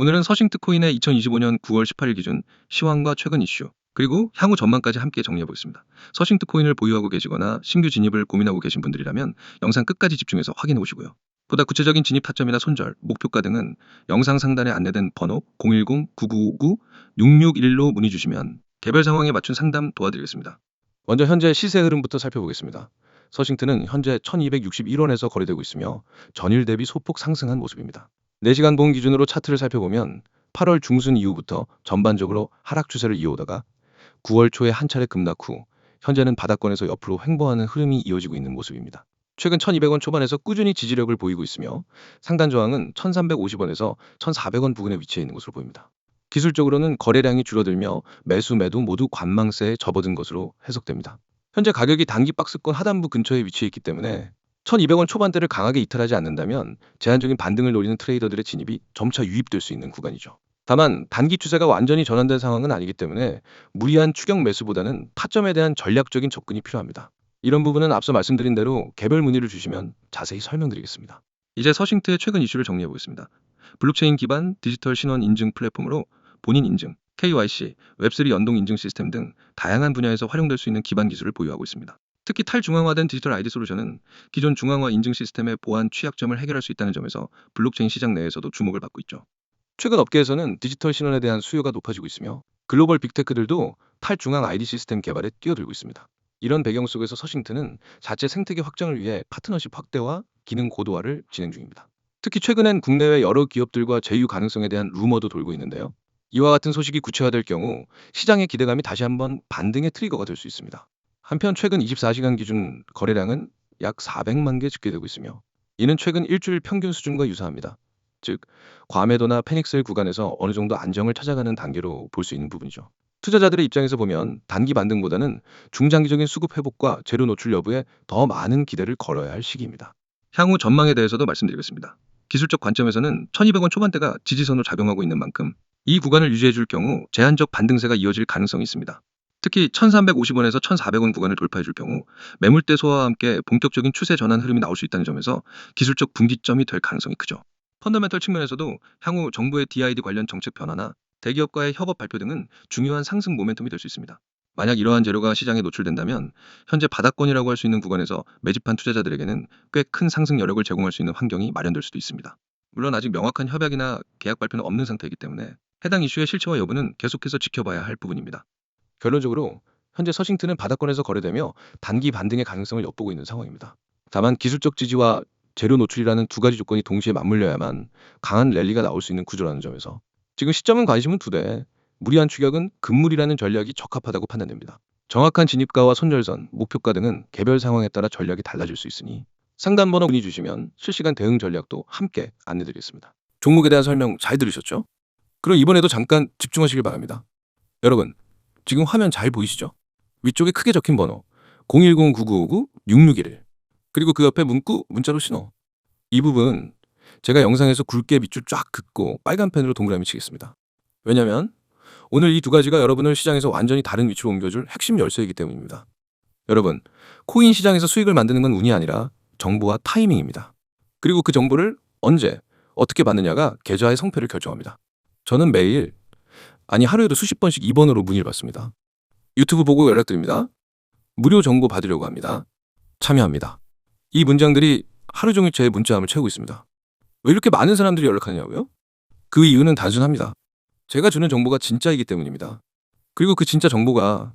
오늘은 서싱트 코인의 2025년 9월 18일 기준 시황과 최근 이슈, 그리고 향후 전망까지 함께 정리해 보겠습니다. 서싱트 코인을 보유하고 계시거나 신규 진입을 고민하고 계신 분들이라면 영상 끝까지 집중해서 확인해 보시고요. 보다 구체적인 진입 타점이나 손절, 목표가 등은 영상 상단에 안내된 번호 010-9959-6611로 문의 주시면 개별 상황에 맞춘 상담 도와드리겠습니다. 먼저 현재 시세 흐름부터 살펴보겠습니다. 서싱트는 현재 1261원에서 거래되고 있으며 전일 대비 소폭 상승한 모습입니다. 4시간 봉 기준으로 차트를 살펴보면 8월 중순 이후부터 전반적으로 하락 추세를 이어오다가 9월 초에 한 차례 급락 후 현재는 바닥권에서 옆으로 횡보하는 흐름이 이어지고 있는 모습입니다. 최근 1200원 초반에서 꾸준히 지지력을 보이고 있으며 상단 저항은 1350원에서 1400원 부근에 위치해 있는 것으로 보입니다. 기술적으로는 거래량이 줄어들며 매수 매도 모두 관망세에 접어든 것으로 해석됩니다. 현재 가격이 단기 박스권 하단부 근처에 위치해 있기 때문에 1200원 초반대를 강하게 이탈하지 않는다면 제한적인 반등을 노리는 트레이더들의 진입이 점차 유입될 수 있는 구간이죠. 다만 단기 추세가 완전히 전환된 상황은 아니기 때문에 무리한 추격 매수보다는 타점에 대한 전략적인 접근이 필요합니다. 이런 부분은 앞서 말씀드린 대로 개별 문의를 주시면 자세히 설명드리겠습니다. 이제 서싱트의 최근 이슈를 정리해 보겠습니다. 블록체인 기반 디지털 신원 인증 플랫폼으로 본인 인증, KYC, 웹3 연동 인증 시스템 등 다양한 분야에서 활용될 수 있는 기반 기술을 보유하고 있습니다. 특히 탈중앙화된 디지털 아이디 솔루션은 기존 중앙화 인증 시스템의 보안 취약점을 해결할 수 있다는 점에서 블록체인 시장 내에서도 주목을 받고 있죠. 최근 업계에서는 디지털 신원에 대한 수요가 높아지고 있으며 글로벌 빅테크들도 탈중앙 아이디 시스템 개발에 뛰어들고 있습니다. 이런 배경 속에서 서싱트는 자체 생태계 확장을 위해 파트너십 확대와 기능 고도화를 진행 중입니다. 특히 최근엔 국내외 여러 기업들과 제휴 가능성에 대한 루머도 돌고 있는데요. 이와 같은 소식이 구체화될 경우 시장의 기대감이 다시 한번 반등의 트리거가 될 수 있습니다. 한편 최근 24시간 기준 거래량은 약 400만 개 집계되고 있으며 이는 최근 일주일 평균 수준과 유사합니다. 즉 과매도나 패닉셀 구간에서 어느 정도 안정을 찾아가는 단계로 볼 수 있는 부분이죠. 투자자들의 입장에서 보면 단기 반등보다는 중장기적인 수급 회복과 재료 노출 여부에 더 많은 기대를 걸어야 할 시기입니다. 향후 전망에 대해서도 말씀드리겠습니다. 기술적 관점에서는 1200원 초반대가 지지선으로 작용하고 있는 만큼 이 구간을 유지해 줄 경우 제한적 반등세가 이어질 가능성이 있습니다. 특히 1350원에서 1400원 구간을 돌파해 줄 경우 매물대 소화와 함께 본격적인 추세 전환 흐름이 나올 수 있다는 점에서 기술적 분기점이 될 가능성이 크죠. 펀더멘털 측면에서도 향후 정부의 DID 관련 정책 변화나 대기업과의 협업 발표 등은 중요한 상승 모멘텀이 될 수 있습니다. 만약 이러한 재료가 시장에 노출된다면 현재 바닥권이라고 할 수 있는 구간에서 매집한 투자자들에게는 꽤 큰 상승 여력을 제공할 수 있는 환경이 마련될 수도 있습니다. 물론 아직 명확한 협약이나 계약 발표는 없는 상태이기 때문에 해당 이슈의 실체와 여부는 계속해서 지켜봐야 할 부분입니다. 결론적으로 현재 서싱트는 바닥권에서 거래되며 단기 반등의 가능성을 엿보고 있는 상황입니다. 다만 기술적 지지와 재료 노출이라는 두 가지 조건이 동시에 맞물려야만 강한 랠리가 나올 수 있는 구조라는 점에서 지금 시점은 관심은 두 대, 무리한 추격은 금물이라는 전략이 적합하다고 판단됩니다. 정확한 진입가와 손절선, 목표가 등은 개별 상황에 따라 전략이 달라질 수 있으니 상담 번호 문의 주시면 실시간 대응 전략도 함께 안내드리겠습니다. 종목에 대한 설명 잘 들으셨죠? 그럼 이번에도 잠깐 집중하시길 바랍니다. 여러분, 지금 화면 잘 보이시죠? 위쪽에 크게 적힌 번호 010-9959-6611 그리고 그 옆에 문구 문자로 신호 이 부분 제가 영상에서 굵게 밑줄 쫙 긋고 빨간 펜으로 동그라미 치겠습니다. 왜냐면 오늘 이 두 가지가 여러분을 시장에서 완전히 다른 위치로 옮겨줄 핵심 열쇠이기 때문입니다. 여러분, 코인 시장에서 수익을 만드는 건 운이 아니라 정보와 타이밍입니다. 그리고 그 정보를 언제, 어떻게 받느냐가 계좌의 성패를 결정합니다. 저는 매일, 아니 하루에도 수십 번씩 2번으로 문의를 받습니다. 유튜브 보고 연락드립니다. 무료 정보 받으려고 합니다. 참여합니다. 이 문장들이 하루 종일 제 문자함을 채우고 있습니다. 왜 이렇게 많은 사람들이 연락하냐고요? 그 이유는 단순합니다. 제가 주는 정보가 진짜이기 때문입니다. 그리고 그 진짜 정보가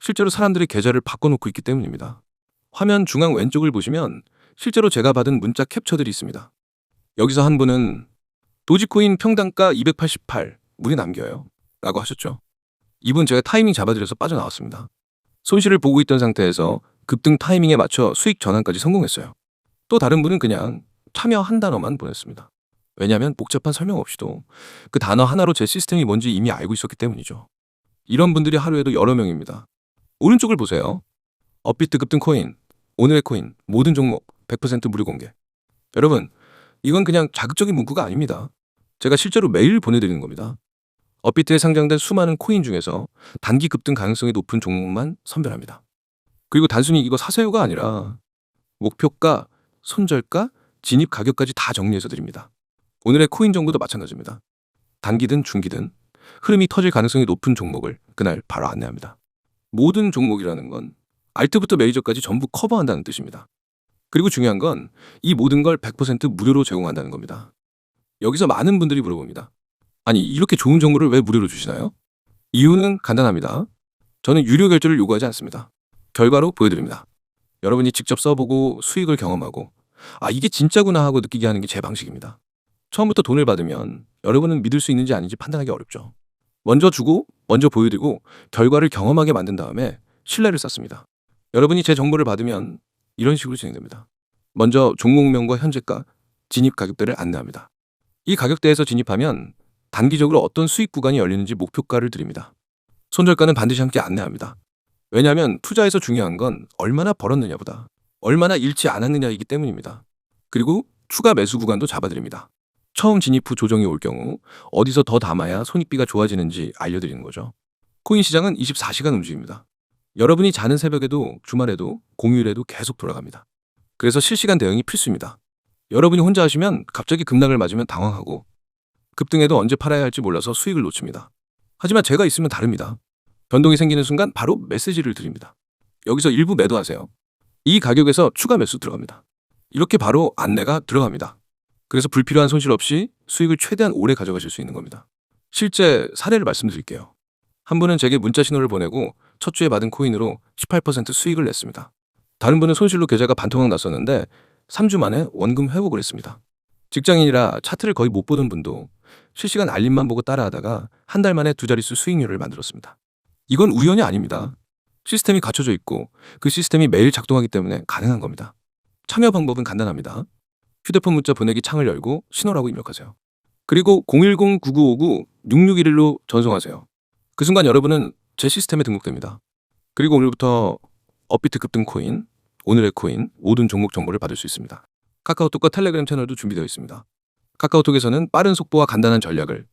실제로 사람들의 계좌를 바꿔놓고 있기 때문입니다. 화면 중앙 왼쪽을 보시면 실제로 제가 받은 문자 캡처들이 있습니다. 여기서 한 분은 도지코인 평단가 288 물이 남겨요. 라고 하셨죠. 이분 제가 타이밍 잡아드려서 빠져나왔습니다. 손실을 보고 있던 상태에서 급등 타이밍에 맞춰 수익 전환까지 성공했어요. 또 다른 분은 그냥 참여 한 단어만 보냈습니다. 왜냐하면 복잡한 설명 없이도 그 단어 하나로 제 시스템이 뭔지 이미 알고 있었기 때문이죠. 이런 분들이 하루에도 여러 명입니다. 오른쪽을 보세요. 업비트 급등 코인, 오늘의 코인, 모든 종목 100% 무료 공개. 여러분, 이건 그냥 자극적인 문구가 아닙니다. 제가 실제로 매일 보내드리는 겁니다. 업비트에 상장된 수많은 코인 중에서 단기 급등 가능성이 높은 종목만 선별합니다. 그리고 단순히 이거 사세요가 아니라 목표가, 손절가, 진입 가격까지 다 정리해서 드립니다. 오늘의 코인 정보도 마찬가지입니다. 단기든 중기든 흐름이 터질 가능성이 높은 종목을 그날 바로 안내합니다. 모든 종목이라는 건 알트부터 메이저까지 전부 커버한다는 뜻입니다. 그리고 중요한 건 이 모든 걸 100% 무료로 제공한다는 겁니다. 여기서 많은 분들이 물어봅니다. 아니, 이렇게 좋은 정보를 왜 무료로 주시나요? 이유는 간단합니다. 저는 유료 결제를 요구하지 않습니다. 결과로 보여드립니다. 여러분이 직접 써보고 수익을 경험하고 아, 이게 진짜구나 하고 느끼게 하는 게 제 방식입니다. 처음부터 돈을 받으면 여러분은 믿을 수 있는지 아닌지 판단하기 어렵죠. 먼저 주고, 먼저 보여드리고 결과를 경험하게 만든 다음에 신뢰를 쌓습니다. 여러분이 제 정보를 받으면 이런 식으로 진행됩니다. 먼저 종목명과 현재가, 진입 가격대를 안내합니다. 이 가격대에서 진입하면 단기적으로 어떤 수익 구간이 열리는지 목표가를 드립니다. 손절가는 반드시 함께 안내합니다. 왜냐하면 투자에서 중요한 건 얼마나 벌었느냐보다 얼마나 잃지 않았느냐이기 때문입니다. 그리고 추가 매수 구간도 잡아드립니다. 처음 진입 후 조정이 올 경우 어디서 더 담아야 손익비가 좋아지는지 알려드리는 거죠. 코인 시장은 24시간 움직입니다. 여러분이 자는 새벽에도 주말에도 공휴일에도 계속 돌아갑니다. 그래서 실시간 대응이 필수입니다. 여러분이 혼자 하시면 갑자기 급락을 맞으면 당황하고 급등에도 언제 팔아야 할지 몰라서 수익을 놓칩니다. 하지만 제가 있으면 다릅니다. 변동이 생기는 순간 바로 메시지를 드립니다. 여기서 일부 매도하세요. 이 가격에서 추가 매수 들어갑니다. 이렇게 바로 안내가 들어갑니다. 그래서 불필요한 손실 없이 수익을 최대한 오래 가져가실 수 있는 겁니다. 실제 사례를 말씀드릴게요. 한 분은 제게 문자 신호를 보내고 첫 주에 받은 코인으로 18% 수익을 냈습니다. 다른 분은 손실로 계좌가 반토막 났었는데 3주 만에 원금 회복을 했습니다. 직장인이라 차트를 거의 못 보던 분도 실시간 알림만 보고 따라하다가 한 달 만에 두 자릿수 수익률을 만들었습니다. 이건 우연이 아닙니다. 시스템이 갖춰져 있고 그 시스템이 매일 작동하기 때문에 가능한 겁니다. 참여 방법은 간단합니다. 휴대폰 문자 보내기 창을 열고 신호라고 입력하세요. 그리고 010-9959-6611로 전송하세요. 그 순간 여러분은 제 시스템에 등록됩니다. 그리고 오늘부터 업비트 급등 코인, 오늘의 코인, 모든 종목 정보를 받을 수 있습니다. 카카오톡과 텔레그램 채널도 준비되어 있습니다. 카카오톡에서는 빠른 속보와 간단한 전략을,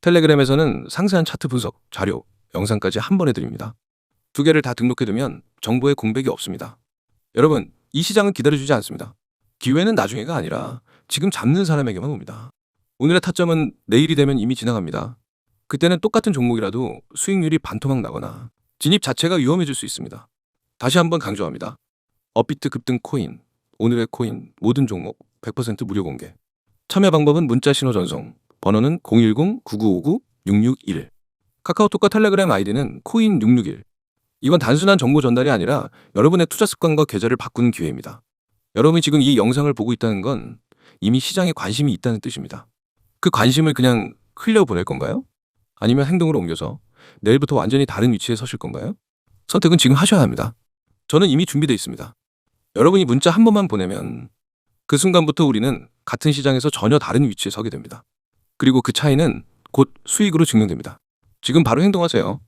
텔레그램에서는 상세한 차트 분석, 자료, 영상까지 한 번에 드립니다. 두 개를 다 등록해두면 정보에 공백이 없습니다. 여러분, 이 시장은 기다려주지 않습니다. 기회는 나중에가 아니라 지금 잡는 사람에게만 옵니다. 오늘의 타점은 내일이 되면 이미 지나갑니다. 그때는 똑같은 종목이라도 수익률이 반토막 나거나 진입 자체가 위험해질 수 있습니다. 다시 한번 강조합니다. 업비트 급등 코인, 오늘의 코인, 모든 종목 100% 무료 공개. 참여 방법은 문자 신호 전송, 번호는 010-9959-661. 카카오톡과 텔레그램 아이디는 코인661. 이건 단순한 정보 전달이 아니라 여러분의 투자 습관과 계좌를 바꾸는 기회입니다. 여러분이 지금 이 영상을 보고 있다는 건 이미 시장에 관심이 있다는 뜻입니다. 그 관심을 그냥 흘려보낼 건가요? 아니면 행동으로 옮겨서 내일부터 완전히 다른 위치에 서실 건가요? 선택은 지금 하셔야 합니다. 저는 이미 준비되어 있습니다. 여러분이 문자 한 번만 보내면 그 순간부터 우리는 같은 시장에서 전혀 다른 위치에 서게 됩니다. 그리고 그 차이는 곧 수익으로 증명됩니다. 지금 바로 행동하세요.